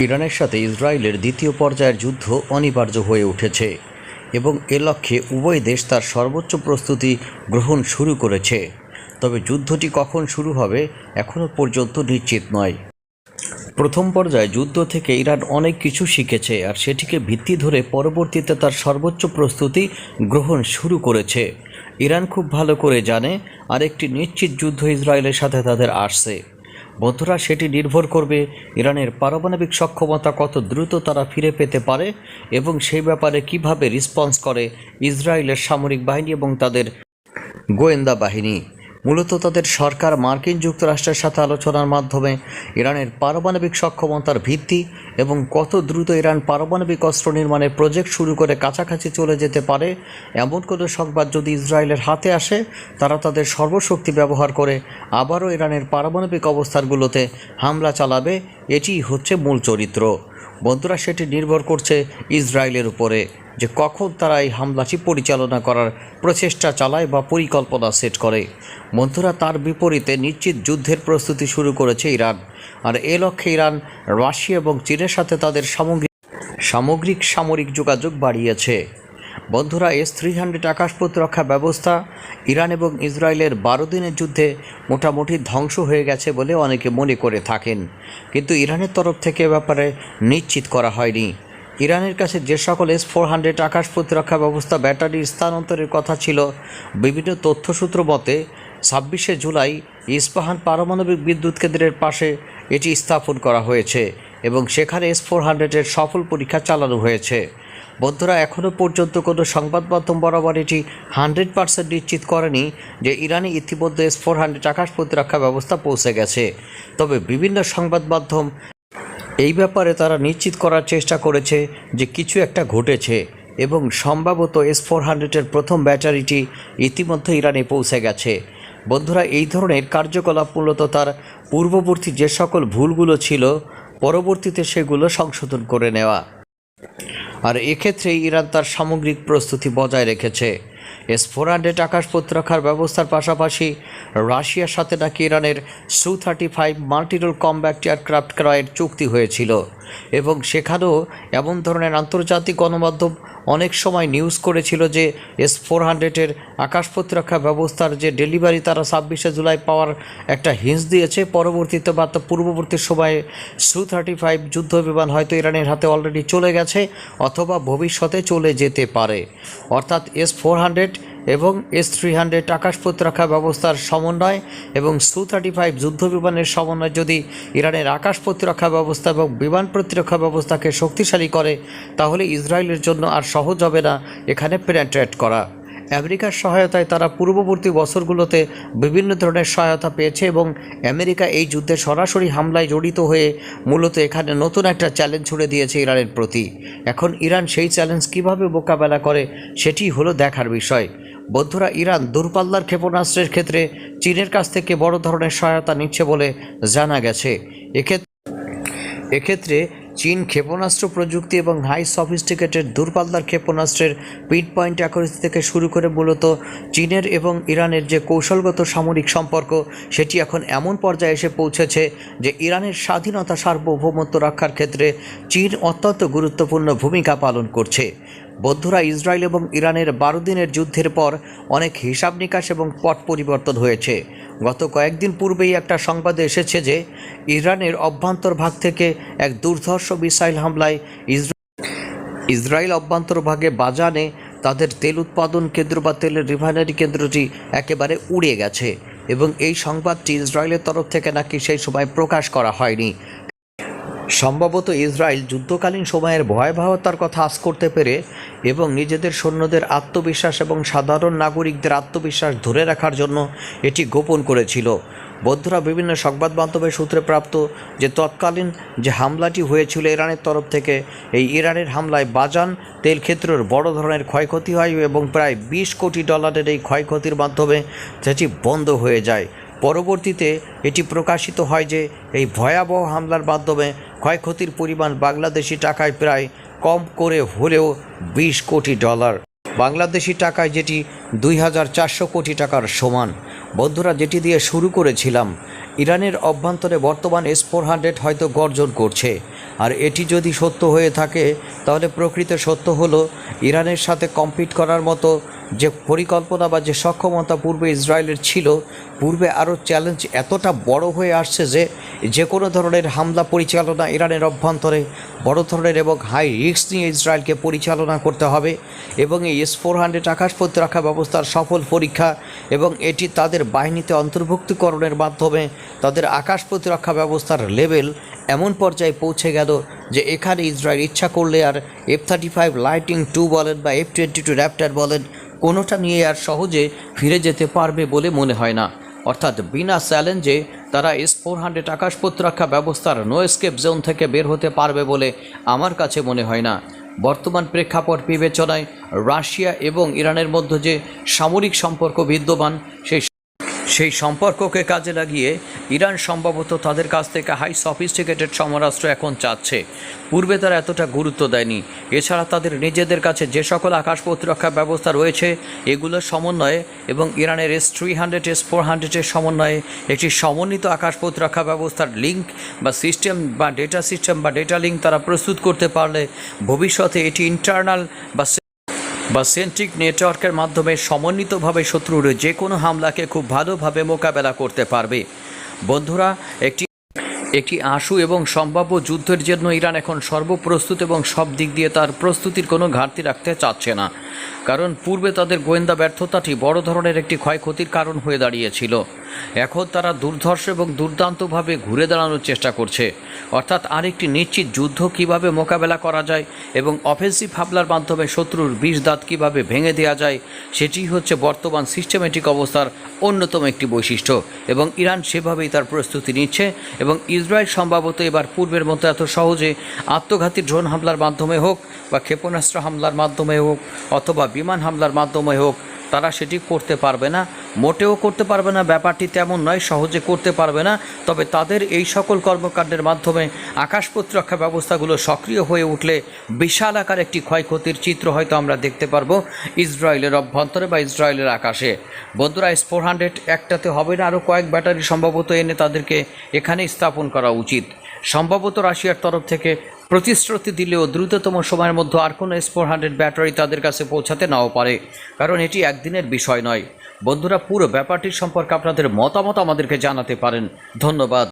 ইরানের সাথে ইসরায়েলের দ্বিতীয় পর্যায়ের যুদ্ধ অনিবার্য হয়ে উঠেছে এবং এ লক্ষ্যে উভয় দেশ তার সর্বোচ্চ প্রস্তুতি গ্রহণ শুরু করেছে। তবে যুদ্ধটি কখন শুরু হবে এখনও পর্যন্ত নিশ্চিত নয়। প্রথম পর্যায়ে যুদ্ধ থেকে ইরান অনেক কিছু শিখেছে আর সেটিকে ভিত্তি ধরে পরবর্তীতে তার সর্বোচ্চ প্রস্তুতি গ্রহণ শুরু করেছে। ইরান খুব ভালো করে জানে আর একটি নিশ্চিত যুদ্ধ ইসরায়েলের সাথে তাদের আসছে। বন্ধুরা, সেটি নির্ভর করবে ইরানের পারমাণবিক সক্ষমতা কত দ্রুত তারা ফিরে পেতে পারে এবং সেই ব্যাপারে কীভাবে রেসপন্স করে ইসরায়েলের সামরিক বাহিনী এবং তাদের গোয়েন্দা বাহিনী। মূলত তাদের সরকার মার্কিন যুক্তরাষ্ট্রের সাথে আলোচনার মাধ্যমে ইরানের পারমাণবিক সক্ষমতার ভিত্তি এবং কত দ্রুত ইরান পারমাণবিক অস্ত্র নির্মাণের প্রজেক্ট শুরু করে কাছাকাছি চলে যেতে পারে, এমন কোনো সংবাদ যদি ইসরায়েলের হাতে আসে, তারা তাদের সর্বশক্তি ব্যবহার করে আবারও ইরানের পারমাণবিক অবস্থানগুলোতে হামলা চালাবে, এটিই হচ্ছে মূল চরিত্র। বন্ধুরা, সেটি নির্ভর করছে ইসরায়েলের উপরে। যে কখন তারা এই হামলাটি পরিচালনা করার প্রচেষ্টা চালায় বা পরিকল্পনা সেট করে। বন্ধুরা, তার বিপরীতে নিশ্চিত যুদ্ধের প্রস্তুতি শুরু করেছে ইরান। আর এ লক্ষ্যে ইরান, রাশিয়া এবং চীনের সাথে তাদের সামগ্রিক সামগ্রিক সামরিক যোগাযোগ বাড়িয়েছে। বন্ধুরা এস থ্রি হান্ড্রেড আকাশ প্রতিরক্ষা ব্যবস্থা ইরান এবং ইসরায়েলের বারো দিনের যুদ্ধে মোটামুটি ধ্বংস হয়ে গেছে বলে অনেকে মনে করে থাকেন। কিন্তু ইরানের তরফ থেকে ব্যাপারে নিশ্চিত করা হয়নি। ইরানের কাছে যে সকল এস ফোর হান্ড্রেড আকাশ প্রতিরক্ষা ব্যবস্থা, ব্যাটারি স্থানান্তরের কথা ছিল, বিভিন্ন তথ্যসূত্র মতে ছাব্বিশে জুলাই ইস্পাহান পারমাণবিক বিদ্যুৎ কেন্দ্রের পাশে এটি স্থাপন করা হয়েছে এবং সেখানে এস ফোর হান্ড্রেডের সফল পরীক্ষা চালানো হয়েছে। বন্ধুরা এখনও পর্যন্ত কোনো সংবাদ মাধ্যম বরাবর এটি হান্ড্রেড পার্সেন্ট নিশ্চিত করেনি যে ইরানে ইতিমধ্যে এস ফোর হান্ড্রেড আকাশ প্রতিরক্ষা ব্যবস্থা পৌঁছে গেছে। তবে বিভিন্ন সংবাদ মাধ্যম এই ব্যাপারে তারা নিশ্চিত করার চেষ্টা করেছে যে কিছু একটা ঘটেছে এবং সম্ভবত এস ফোর হান্ড্রেডের প্রথম ব্যাটারিটি ইতিমধ্যে ইরানে পৌঁছে গেছে। বন্ধুরা, এই ধরনের কার্যকলাপ মূলত তার পূর্ববর্তী যে সকল ভুলগুলো ছিল, পরবর্তীতে সেগুলো সংশোধন করে নেওয়া। আর এক্ষেত্রে ইরান তার সামগ্রিক প্রস্তুতি বজায় রেখেছে। এস ফোর হান্ড্রেড আকাশ প্রতিরক্ষার ব্যবস্থার পাশাপাশি রাশিয়ার সাথে নাকি ইরানের Su thirty five multirole combat aircraft ক্রয়ের চুক্তি হয়েছিল। এবং সেখানেও এমন ধরনের আন্তর্জাতিক গণমাধ্যম অনেক সময় নিউজ করেছিল যে এস ফোর হান্ড্রেডের আকাশ প্রতিরক্ষা ব্যবস্থার যে ডেলিভারি তারা ছাব্বিশে জুলাই পাওয়ার একটা হিন্স দিয়েছে। পরবর্তীতে বা পূর্ববর্তী সময়ে সু থার্টি ফাইভ যুদ্ধ বিমান হয়তো ইরানের হাতে অলরেডি চলে গেছে অথবা ভবিষ্যতে চলে যেতে পারে। অর্থাৎ এস ফোর হান্ড্রেড এবং এস থ্রি হান্ড্রেড আকাশ প্রতিরক্ষা ব্যবস্থার সমন্বয় এবং সু থার্টি ফাইভ যুদ্ধ বিমানের সমন্বয় যদি ইরানের আকাশ প্রতিরক্ষা ব্যবস্থা এবং বিমান প্রতিরক্ষা ব্যবস্থাকে শক্তিশালী করে, তাহলে ইসরায়েলের জন্য আর সহজ হবে না এখানে পেনেট্রেট করা। আমেরিকার সহায়তায় তারা পূর্ববর্তী বছরগুলোতে বিভিন্ন ধরনের সহায়তা পেয়েছে এবং আমেরিকা এই যুদ্ধে সরাসরি হামলায় জড়িত হয়ে মূলত এখানে নতুন একটা চ্যালেঞ্জ ছুড়ে দিয়েছে ইরানের প্রতি। এখন ইরান সেই চ্যালেঞ্জ কীভাবে মোকাবেলা করে সেটি হলো দেখার বিষয়। বন্ধুরা, ইরান দূরপাল্লার ক্ষেপণাস্ত্রের ক্ষেত্রে চীনের কাছ থেকে বড় ধরনের সহায়তা নিচ্ছে বলে জানা গেছে। এক্ষেত্রে এক্ষেত্রে চীন ক্ষেপণাস্ত্র প্রযুক্তি এবং হাই সফিস্টিকেটেড দূরপাল্লার ক্ষেপণাস্ত্রের পিট পয়েন্ট অ্যাকুরেসি থেকে শুরু করে মূলত চীনের এবং ইরানের যে কৌশলগত সামরিক সম্পর্ক, সেটি এখন এমন পর্যায়ে এসে পৌঁছেছে যে ইরানের স্বাধীনতা সার্বভৌমত্ব রক্ষার ক্ষেত্রে চীন অত্যন্ত গুরুত্বপূর্ণ ভূমিকা পালন করছে। বন্ধুরা ইসরায়েল এবং ইরানের বারো দিনের যুদ্ধের পর অনেক হিসাব নিকাশ এবং পট পরিবর্তন হয়েছে। গত কয়েকদিন পূর্বেই একটা সংবাদে এসেছে যে ইরানের অভ্যন্তর ভাগ থেকে এক দুর্ধর্ষ মিসাইল হামলায় ইসরা ইসরায়েল অভ্যন্তরভাগে বাজানে তাদের তেল উৎপাদন কেন্দ্র বা তেলের রিফাইনারি কেন্দ্রটি একেবারে উড়ে গেছে এবং এই সংবাদটি ইসরায়েলের তরফ থেকে নাকি সেই সময় প্রকাশ করা হয়নি। সম্ভবত ইসরায়েল যুদ্ধকালীন সময়ের ভয়াবহতার কথা আজ করতে পেরে এবং নিজেদের সৈন্যদের আত্মবিশ্বাস এবং সাধারণ নাগরিকদের আত্মবিশ্বাস ধরে রাখার জন্য এটি গোপন করেছিল। বন্ধুরা, বিভিন্ন সংবাদ মাধ্যমের সূত্রে প্রাপ্ত যে তৎকালীন যে হামলাটি হয়েছিল ইরানের তরফ থেকে, এই ইরানের হামলায় বাজান তেল ক্ষেত্রের বড় ধরনের ক্ষয়ক্ষতি হয় এবং প্রায় বিশ কোটি ডলারের এই ক্ষয়ক্ষতির মাধ্যমে সেটি বন্ধ হয়ে যায়। পরবর্তীতে এটি প্রকাশিত হয় যে এই ভয়াবহ হামলার মাধ্যমে ক্ষয়ক্ষতির পরিমাণ বাংলাদেশি টাকায় প্রায় কম করে হলেও বিশ কোটি ডলার। বাংলাদেশি টাকায় যেটি দুই হাজার চারশো কোটি টাকার সমান। বন্ধুরা, যেটি দিয়ে শুরু করেছিলাম, ইরানের অভ্যন্তরে বর্তমান এস ফোর হান্ড্রেড হয়তো গর্জন করছে। আর এটি যদি সত্য হয়ে থাকে, তাহলে প্রকৃত সত্য হলো, ইরানের সাথে কম্পিট করার মতো যে পরিকল্পনা বা যে সক্ষমতা পূর্বে ইসরায়েলের ছিল, পূর্বে আরও চ্যালেঞ্জ এতটা বড় হয়ে আসছে যে যে কোনো ধরনের হামলা পরিচালনা ইরানের অভ্যন্তরে, বড় ধরনের এবং হাই রিস্ক নিয়ে ইসরায়েলকে পরিচালনা করতে হবে এবং এই এস ফোর হান্ড্রেড আকাশ প্রতিরক্ষা ব্যবস্থার সফল পরীক্ষা এবং এটি তাদের বাহিনীতে অন্তর্ভুক্তিকরণের মাধ্যমে তাদের আকাশ প্রতিরক্ষা ব্যবস্থার লেভেল এমন পর্যায়ে পৌঁছে গেল যে এখানে ইসরায়েল ইচ্ছা করলে আর F thirty five Lightning two বলেন বা এফ টোয়েন্টি টু র্যাপ্টার বলেন কোনোটা নিয়ে আর সহজে ফিরে যেতে পারবে বলে মনে হয় না। অর্থাৎ বিনা চ্যালেঞ্জে তারা এস ফোর হান্ড্রেড আকাশ প্রতিরক্ষা ব্যবস্থার নো স্কেপ জোন থেকে বের হতে পারবে বলে আমার কাছে মনে হয় না। বর্তমান প্রেক্ষাপট বিবেচনায় রাশিয়া এবং ইরানের মধ্যে যে সামরিক সম্পর্ক বিদ্যমান, সেই সেই সম্পর্ককে কাজে লাগিয়ে ইরান সম্ভবত তাদের কাছ থেকে হাই সফিস্টিকেটেড সমরাস্ত্র এখন চাচ্ছে। পূর্বে তারা এতটা গুরুত্ব দেয়নি। এছাড়া তাদের নিজেদের কাছে যে সকল আকাশ প্রতিরক্ষা ব্যবস্থা রয়েছে এগুলোর সমন্বয়ে এবং ইরানের S three hundred, S four হান্ড্রেডের সমন্বয়ে একটি সমন্বিত আকাশ প্রতিরক্ষা ব্যবস্থার লিঙ্ক বা সিস্টেম বা ডেটা সিস্টেম বা ডেটা লিঙ্ক তারা প্রস্তুত করতে পারলে ভবিষ্যতে এটি ইন্টারনাল বা বা সেন্ট্রিক নেটওয়ার্কের মাধ্যমে সমন্বিতভাবে শত্রুর যে কোনো হামলাকে খুব ভালোভাবে মোকাবেলা করতে পারবে। বন্ধুরা, একটি একটি আশু এবং সম্ভাব্য যুদ্ধের জন্য ইরান এখন সর্বপ্রস্তুত এবং সব দিক দিয়ে তার প্রস্তুতির কোনো ঘাটতি রাখতে চাচ্ছে না। কারণ পূর্বে তাদের গোয়েন্দা ব্যর্থতাটি বড় ধরনের একটি ক্ষয়ক্ষতির কারণ হয়ে দাঁড়িয়েছিল। এখন তারা দুর্ধর্ষ এবং দুর্দান্তভাবে ঘুরে দাঁড়ানোর চেষ্টা করছে। অর্থাৎ আরেকটি নিশ্চিত যুদ্ধ কীভাবে মোকাবেলা করা যায় এবং অফেন্সিভ হামলার মাধ্যমে শত্রুর বিষ দাঁত কীভাবে ভেঙে দেওয়া যায়, সেটি হচ্ছে বর্তমান সিস্টেমেটিক অবস্থার অন্যতম একটি বৈশিষ্ট্য এবং ইরান সেভাবেই তার প্রস্তুতি নিচ্ছে এবং ইসরায়েল সম্ভবত এবার পূর্বের মতো এত সহজে আত্মঘাতী ড্রোন হামলার মাধ্যমে হোক বা ক্ষেপণাস্ত্র হামলার মাধ্যমে হোক অথবা বিমান হামলার মাধ্যমে হোক তারা সেটি করতে পারবে না। মোটেও করতে পারবে না, ব্যাপারটি তেমন নয়, সহজে করতে পারবে না। তবে তাদের এই সকল কর্মকাণ্ডের মাধ্যমে আকাশ প্রতিরক্ষা ব্যবস্থাগুলো সক্রিয় হয়ে উঠলে বিশাল আকার একটি ক্ষয়ক্ষতির চিত্র হয়তো আমরা দেখতে পারব ইসরায়েলের অভ্যন্তরে বা ইসরায়েলের আকাশে। বন্ধুরা এস ফোর হান্ড্রেড একটাতে হবে না, আরও কয়েক ব্যাটারি সম্ভবত এনে তাদেরকে এখানেই স্থাপন করা উচিত। সম্ভবত রাশিয়ার তরফ থেকে প্রতিশ্রুতি দিলেও দ্রুততম সময়ের মধ্যে আর কোনো স্পোর হান্ড্রেড ব্যাটারি তাদের কাছে পৌঁছাতে নাও পারে, কারণ এটি একদিনের বিষয় নয়। বন্ধুরা, পুরো ব্যাপারটির সম্পর্কে আপনাদের মতামত আমাদেরকে জানাতে পারেন। ধন্যবাদ।